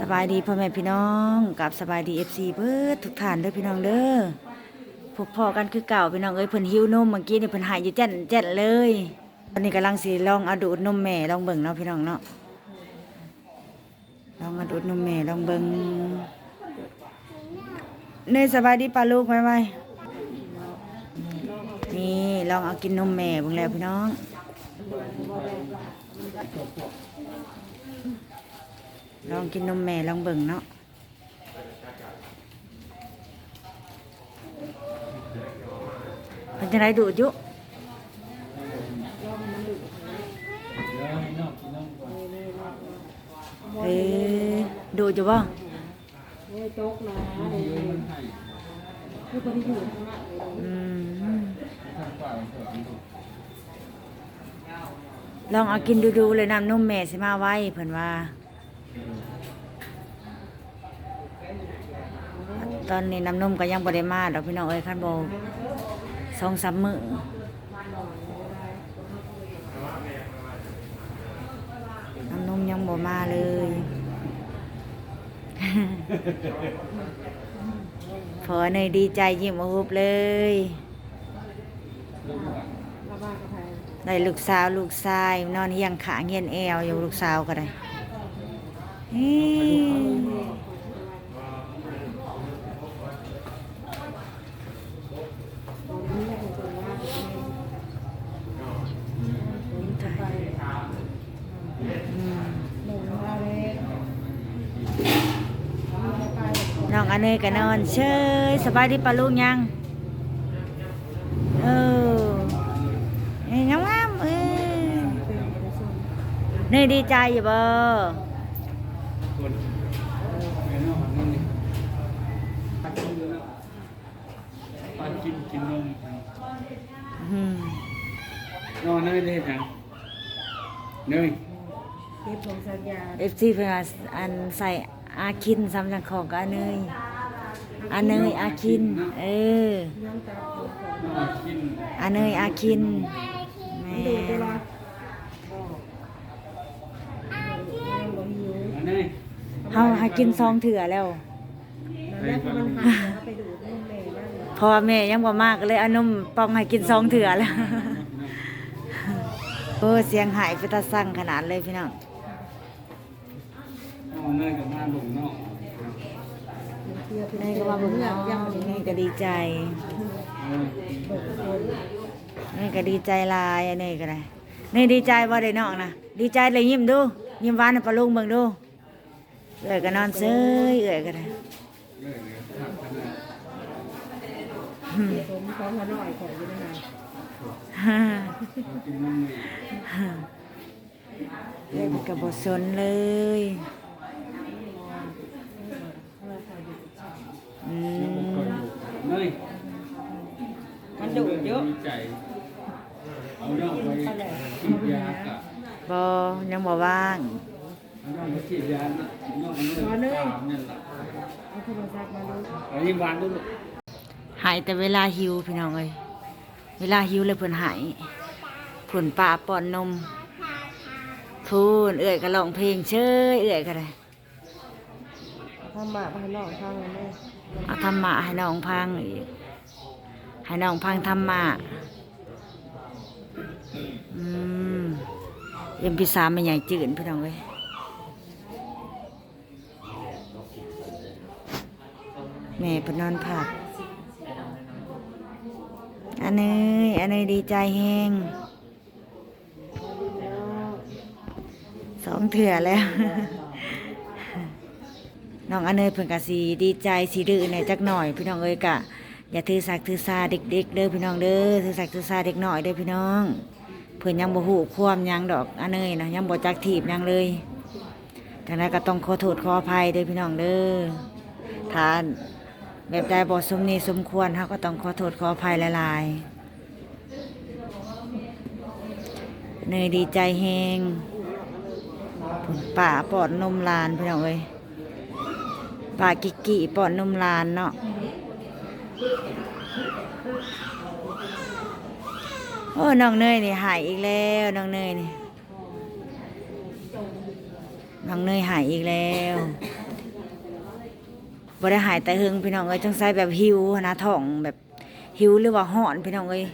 สบายดีพ่อแม่พี่น้องกับสบายดีเอฟซีเบิดทุกท่านเด้อพี่น้องเด้อพวกพ่อกันคือเก่าพี่น้องเอ้ยเพิ่นหิวนมเมื่อกี้นี่เพิ่นหายอยู่แจ่นแจ่นเลยตอนนี้กำลังสิลองเอาดูดนมแม่ลองเบิ่งเนาะพี่น้องเนาะลองเอาดูดนมแม่ลองเบิ่งเนยสบายดีป้าลูกไหมไหมนี่ลองเอากินนมแม่เบิ่งแล้วพี่น้อง ลองกินนมแม่ลองเบิ่งเนาะเป็นจังไรดูดอยุเอ๊ะดูดอยู่บ่โอ้ยโจ๊กนะเลยคือคนที่อยู่ข้างหน้าเลย อืมลองเอากินดูๆเลยน้ำนมแม่สิมาไว้เพิ่นว่า ตอนนี้น้ำนมก็ยังบ่ได้มาดอกพี่น้องเอ้ยคันโบสองสามมือน้ำนมยังบ่มาเลยพอเนยดีใจยิ้มอุบเลยได้ลูกสาวลูกชาย นอนเฮียงขาเงียนแอวอยู่ลูกสาวก็ได้เฮ้ยอืม หนึ่งมาเลย น้องอัน เนยก็นอนเชยสบายดีปะลูกยังเออเอ้ยงามๆเอ้ยเนยดีใจอยู่บ่ปันกินกินนมอืมนอนเนยเลยจังเนยเก็บผมสัญญาเอฟซีเพิ่นว่าอันใส่อาคินซ้ำจังของกับอันเนย อันเนยอาคิน เออย้อนตาผมก่อนนอนกินอันเนยอาคินแม่ดูตัวละยังบ่หิวอันเนยเฮาให้กินซองเถื่อแล้วแล้วมันหันไปดูดนมแม่นั่นเพราะว่าแม่ยังบ่มากก็เลยเอานมปองให้กินซองเถื่อแล้วโอ้เสียงหายไปตาสั่งขนาดเลยพี่น้องนอนเนยกับมาหลงนอกเพื่อเป็นนี่ก็มาเบิ่งน้องยังบ่ได้นี่ก็ดีใจเออเปิดคนนี่ก็ดีใจหลายอันนี้ก็ได้นี่ดีใจบ่ได้น้องนะดีใจเลยยิ้มดูยิ้มหวานให้ปลาลุงเบิ่งดูเอื้อยก็นอนเซยเอื้อยก็ได้เนยเลยขาดขนาดผมของหน่อยของอยู่นั่นน่ะฮ่านอนกินนมเลยเล่นกับบสนเลย อืม เนย มันดุ เอะดีใจเอาน้องไปฉีดยากะบอยังบ่ว่าง เอาน้องไปฉีดยาน่ะน้องเอาเนยตามนี่ยแหละเอาโทรศัพท์มาดูเอายิ้มหวานดูลูกหายแต่เวลาหิวพี่น้องเอ้ยเวลาหิวเลยเพิ่นหายผุนป่าป้อนนมพูนเอื้อยก็ร้องเพลงเชยเอื้อยก็ได้ทำหมาให้น้องฟังเลยเอาธรรมะให้น้องพังอีกให้น้องพังธรรมะ เอ็มพีสามมันใหญ่จืดพี่น้องเอ้ยแม่พนนอนผักอันนี้อันนี้ดีใจแฮงสองเถื่อแล้วน้องอันเนยเพิ่นกะสีดีใจสีดื้อในจักหน่อยพี่น้องเอ้ยกะอย่าถือสักถือซาเด็กๆเด้อพี่น้องเด้อถือสักถือซาเด็กหน่อยเด้อพี่น้อง พิ่นยังบ่ฮู้ความยังดอกอันเนยนะยังบ่จักถีบยังเลยจังไดก็ต้องขอโทษขออภัยเด้อพี่น้องเด้อถ้าแบบใดบ่สมนี้สมควรเฮาก็ต้องขอโทษขออภัยหลายๆเนยดีใจแฮงป่าปอดนมลานพี่น้องเอ้ยปลากิกกิปอนนมลานเนาะ โอ้น้องเนยนี่หายอีกแล้วน้องเนยนี่น้องเนยหายอีกแล้วบ่ได้หายแต่หึงพี่น้องเอ้ยจังไสแบบหิวนะท้องแบบหิวหรือว่าห้อนพี่น้องเอ้ย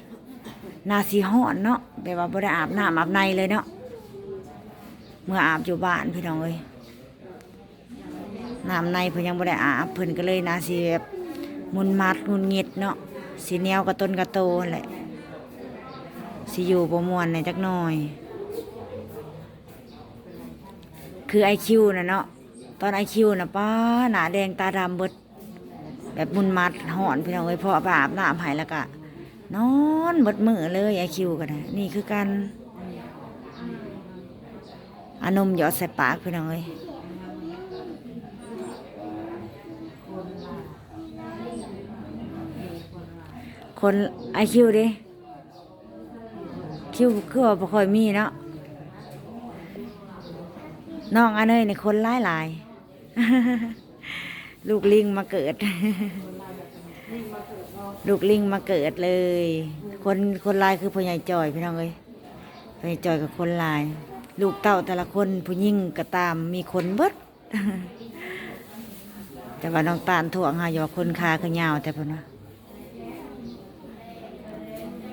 นาสีห้อนเนาะแบบว่าบ่ได้อาบน้ำอาบในเลยเนาะเมื่ออาบอยู่บ้านพี่น้องเอ้ยน้ำในเพิ่นยังบ่ได้อาบเพิ่นก็เลยนาสีแบบมุนมัดงุนงิดเนาะสีเนียวกับต้นกระโตแหละ สิอยู่บ่มวนในจักหน่อย คือไอคิวนะเนาะตอนไอคิวนะป้าหนาแดงตาดำเบิด แบบมุนมัดหอนพี่น้องเอ้ยพออาบน้ำหายแล้วก็นอนเบิดมือเลยไอคิวกันนะนี่คือการอานมหยอดใส่ปากพี่น้องเอ้ยคนไอคิวดิ คิวคือว่าบ่ค่อยมีเนาะน้องอันเนยในคนหลายหลายลูกลิงมาเกิด ลูกลิงมาเกิดเลย คนคนลายคือพ่อใหญ่จอยพี่น้องเอ้ยพ่อใหญ่จอยกับคนลาย ลูกเต้าแต่ละคนผู้ยิ่งก็ตามมีคนเบิดแต่ว่าน้องตาลถ่วงหาอยู่ว่าคนคาคือยาวแต่พิ่นว่า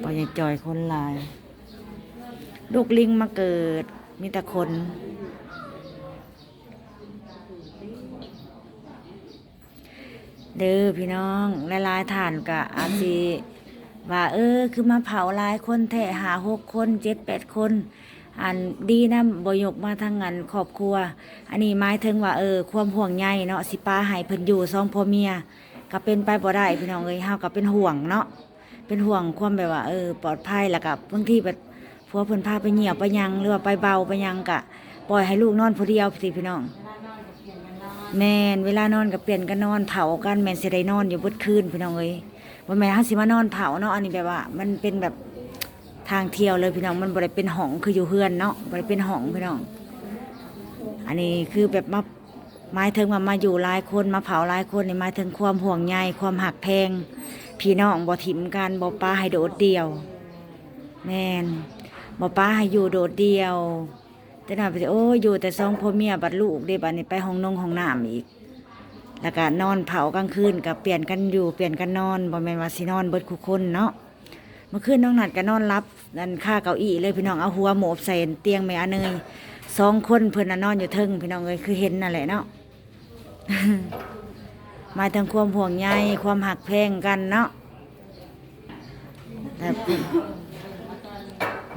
พ่อใหญ่จอยคนลาย ลูกลิงมาเกิด มีแต่คนเด้อพี่น้องหลายๆท่านก็อาจสิว่าเออ คือมาเผาลายคนแท้หาหกคนเจ็ดแปดคน อันดีนะบยกมาทางงานครอบครัว อันนี้หมายถึงว่าเออ ความห่วงใยเนาะสิป้าให้เพิ่นอยู่สองพ่อเมีย ก็เป็นไปบ่ได้พี่น้องเอ้ยเฮาก็เป็นห่วงเนาะเป็นห่วงความแบบว่าเออ ปลอดภัยแล้วก็บางทีแบบ ผัวเพิ่นพาไปเหี่ยวไปยังหรือว่าไปเบาไปยังก็ปล่อยให้ลูกนอนผู้เดียวสิพี่น้อง แม่นเวลานอนก็เปลี่ยนกันนอนเผากันแม่นสิได้นอนอยู่บดคืนพี่น้องเอ้ยบ่แม่นเฮาสิมานอนเผาเนาะอันนี้แบบว่า มันเป็นแบบทางเที่ยวเลยพี่น้องมันบ่ได้เป็นห้องคืออยู่เฮือนเนาะบ่ได้เป็นห้องพี่น้อง อันนี้คือแบบมาหมายถึงว่ามาอยู่หลายคนมาเผาหลายคนนี่หมายถึงความห่วงใยความหักแพงพี่น้องบ่ถิ่มกันบ่ป้าให้โดดเดี่ยว แม่น บ่ป้าให้อยู่โดดเดี่ยว แต่หน่าไปสิโอ้ยอยู่แต่สองพ่อเมียบัดลูกเด้บัดนี้ไปห้องนงห้องน้ำอีก แล้วก็นอนเผากลางคืนก็เปลี่ยนกันอยู่เปลี่ยนกันนอนบ่แม่นว่าสินอนเบิดคุกคนเนาะเมื่อคืนน้องนัดก็นอนรับนั่นค่าเก้าอี้เลยพี่น้องเอาหัวหมอบใส่เตียงแม่อาเนยสองคนเพิ่นน่ะนอนอยู่เทึงพี่น้องเอ้ยคือเห็นนั่นแหละเนาะหมายถึงความห่วงใยความหักแพงกันเนาะแต่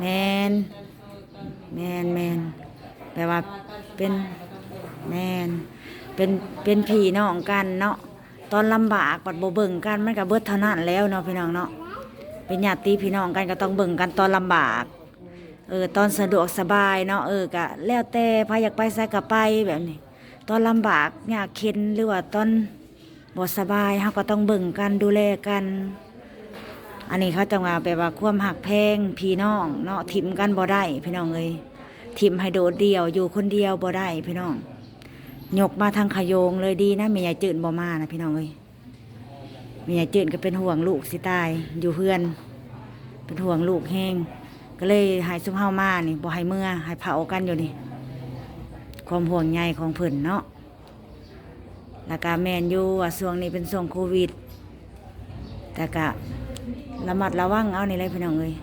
แมนแมนแมนแปลว่าเป็นแมนเป็นเป็นพี่น้องกันเนาะตอนลำบากปัดโบเบิ่งกันมันก็เบิดเท่านั้นแล้วเนาะพี่น้องเนาะเป็นญาติพี่น้องกันก็ต้องเบิ่งกันตอนลำบากเออตอนสะดวกสบายเนาะเออก็แล้วแต่พาอยากไปใส่ก็ไปแบบนี้ ตอนลำบากยากเข็นหรือว่าตอนบ่สบายเขาก็ต้องเบิ่งกันดูแลกัน อันนี้เขาจะมาแปลว่าความหักแพงพี่น้องเนาะทิมกันบ่ได้พี่น้องเอ้ยทิมให้โดดเดียวอยู่คนเดียวบ่ได้พี่น้องยกมาทางขยงเลยดีนะแม่ยจืดบ่มานะพี่น้องเอ้ยแม่ยจืดก็เป็นห่วงลูกสิตายอยู่เพื่อน เป็นห่วงลูกแห้งก็เลยหายซุมเฮามานี่บ่ให้เมื่อให้เผากันอยู่นี่ความห่วงใยของเพิ่นเนาะแล้วก็แมนอยู่ว่าช่วงนี้เป็นช่วงโควิด แต่ก็ ระมัดระวังเอาในี่เลยพี่น้องเอ้ย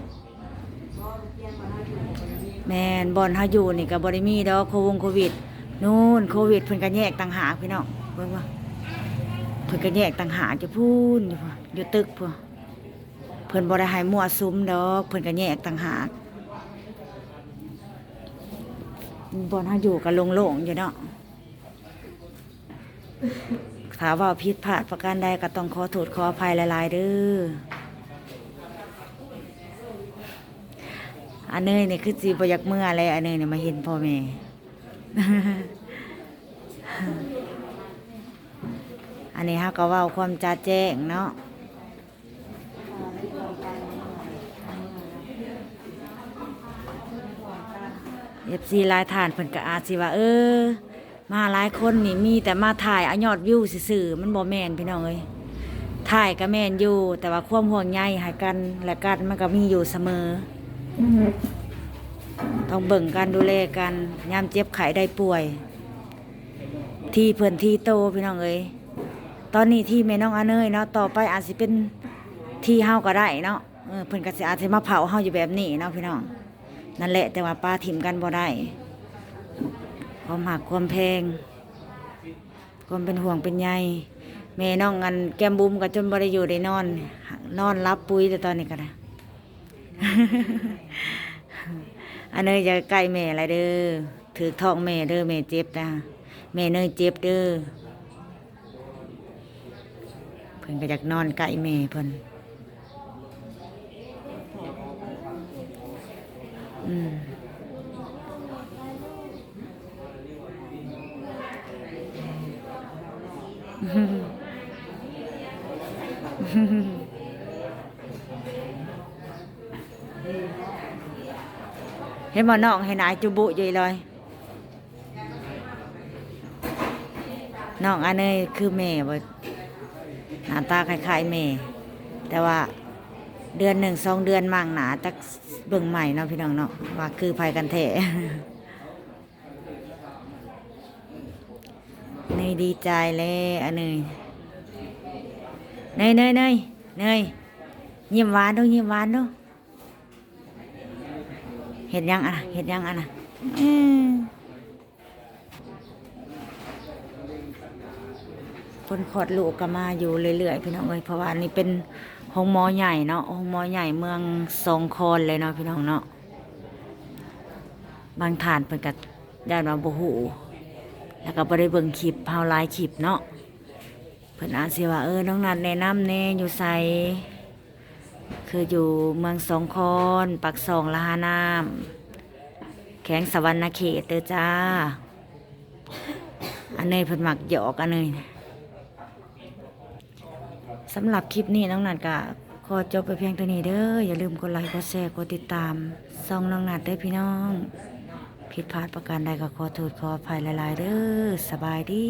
แมนบอลฮาอยู่นี่ก็บ่ได้มีดอกโควงโควิดนู่นโควิดเพิ่นก็แยกต่างหากพี่น้องเบิ่งว่าเพิ่นก็แยกต่างหากจะพูนอยู่พุ่อยู่ตึกพุ่เพิ่นบ่ได้ให้มั่วซุ้มดอกเพิ่นก็แยกต่างหากบอนเฮาอยู่กันโล่งอยู่เนาะถาว่าผิดพลาดประการใดก็ต้องขอโทษขออภัยหลาย ๆ เด้อ อันเนยเนี่ยคือสีบอยากเมื่ออะไรอันเนยเนี่ยมาเห็นพ่อแม่อันนี้ฮะก็ว่าความจาแจ้งเนาะเอฟซีลายฐานเพิ่นก็อาสิว่าเออ มาหลายคนนี่มีแต่มาถ่ายเอายอดวิวซื่อมันบ่แม่นพี่น้องเอ้ยถ่ายก็แม่นอยู่ แต่ว่าความห่วงใยให้กันและกันมันก็มีอยู่เสมอ ต้องเบิ่งกันดูแลกันยามเจ็บไข้ได้ป่วย ที่เพิ่อนที่โตพี่น้องเอ้ยตอนนี้ที่แม่น้องอาเนยเนาะต่อไปอาจสิเป็นที่เฮาก็ได้เนาะเออเพิ่อนก็สิอาจสิมาเผาเฮาอยู่แบบนี้เนาะพี่น้องนั่นแหละแต่ว่าป้าถิ่มกันบ่ได้ความหักความแพง ความเป็นห่วงเป็นใยแม่น้องอันแก้มบุ้มก็จนบ่ได้อยู่ได้นอน นอนรับปุ๋ยแต่ตอนนี้ก็ได้ อันเนยจะใกล้แม่อะไรเด้อถือท้องแม่เด้อแม่เจ็บนะแม่เนยเจ็บเด้อเพิ่นก็อยากนอนใกล้แม่เพิ่นอืมเห็นบ่น้องให้นายจุบุอยู่เลยน้องอันนี้คือแม่บ่หน้าตาคล้ายๆแม่แต่ว่าเดือนหนึ่งสองเดือนมั่งหนาจักเบิ่งใหม่เนาะพี่น้องเนาะว่าคือภัยกันแท้เนยดีใจเลยอันเนยเนยเนยเนยเนยยิ้มหวานดูยิ้มหวานดู เห็ดยังอะเห็ดยังอะนะคนขอดลูกก็มาอยู่เรื่อยๆพี่น้องเอ้ยเพราะว่านนี้เป็นห้องมอใหญ่เนาะห้องมอใหญ่เมืองสองคอนเลยเนาะพี่น้องเนาะบางฐานเพิ่นก็ย่านว่าบ่ฮู้แล้วก็บ่ได้เบิ่งคลิปเฮาลายคลิปเนาะเพิ่อนอาจสิว่าเออน้องนัดแนะนำแน่อยู่ไส คืออยู่เมืองสองคอนปักสองละหานามแข็งสวรรณเขตเด้อจ้า อันเนยเพิ่นมักหยอกอันเนยสำหรับคลิปนี้น้องนัดก็ขอจบไปเพียงเท่านี้เด้ออย่าลืมกดไลค์กดแชร์กดติดตามซองน้องนัดเด้อพี่น้อง ผิดพลาดประการใดก็ขอโทษขออภัยหลายๆเด้อสบายดี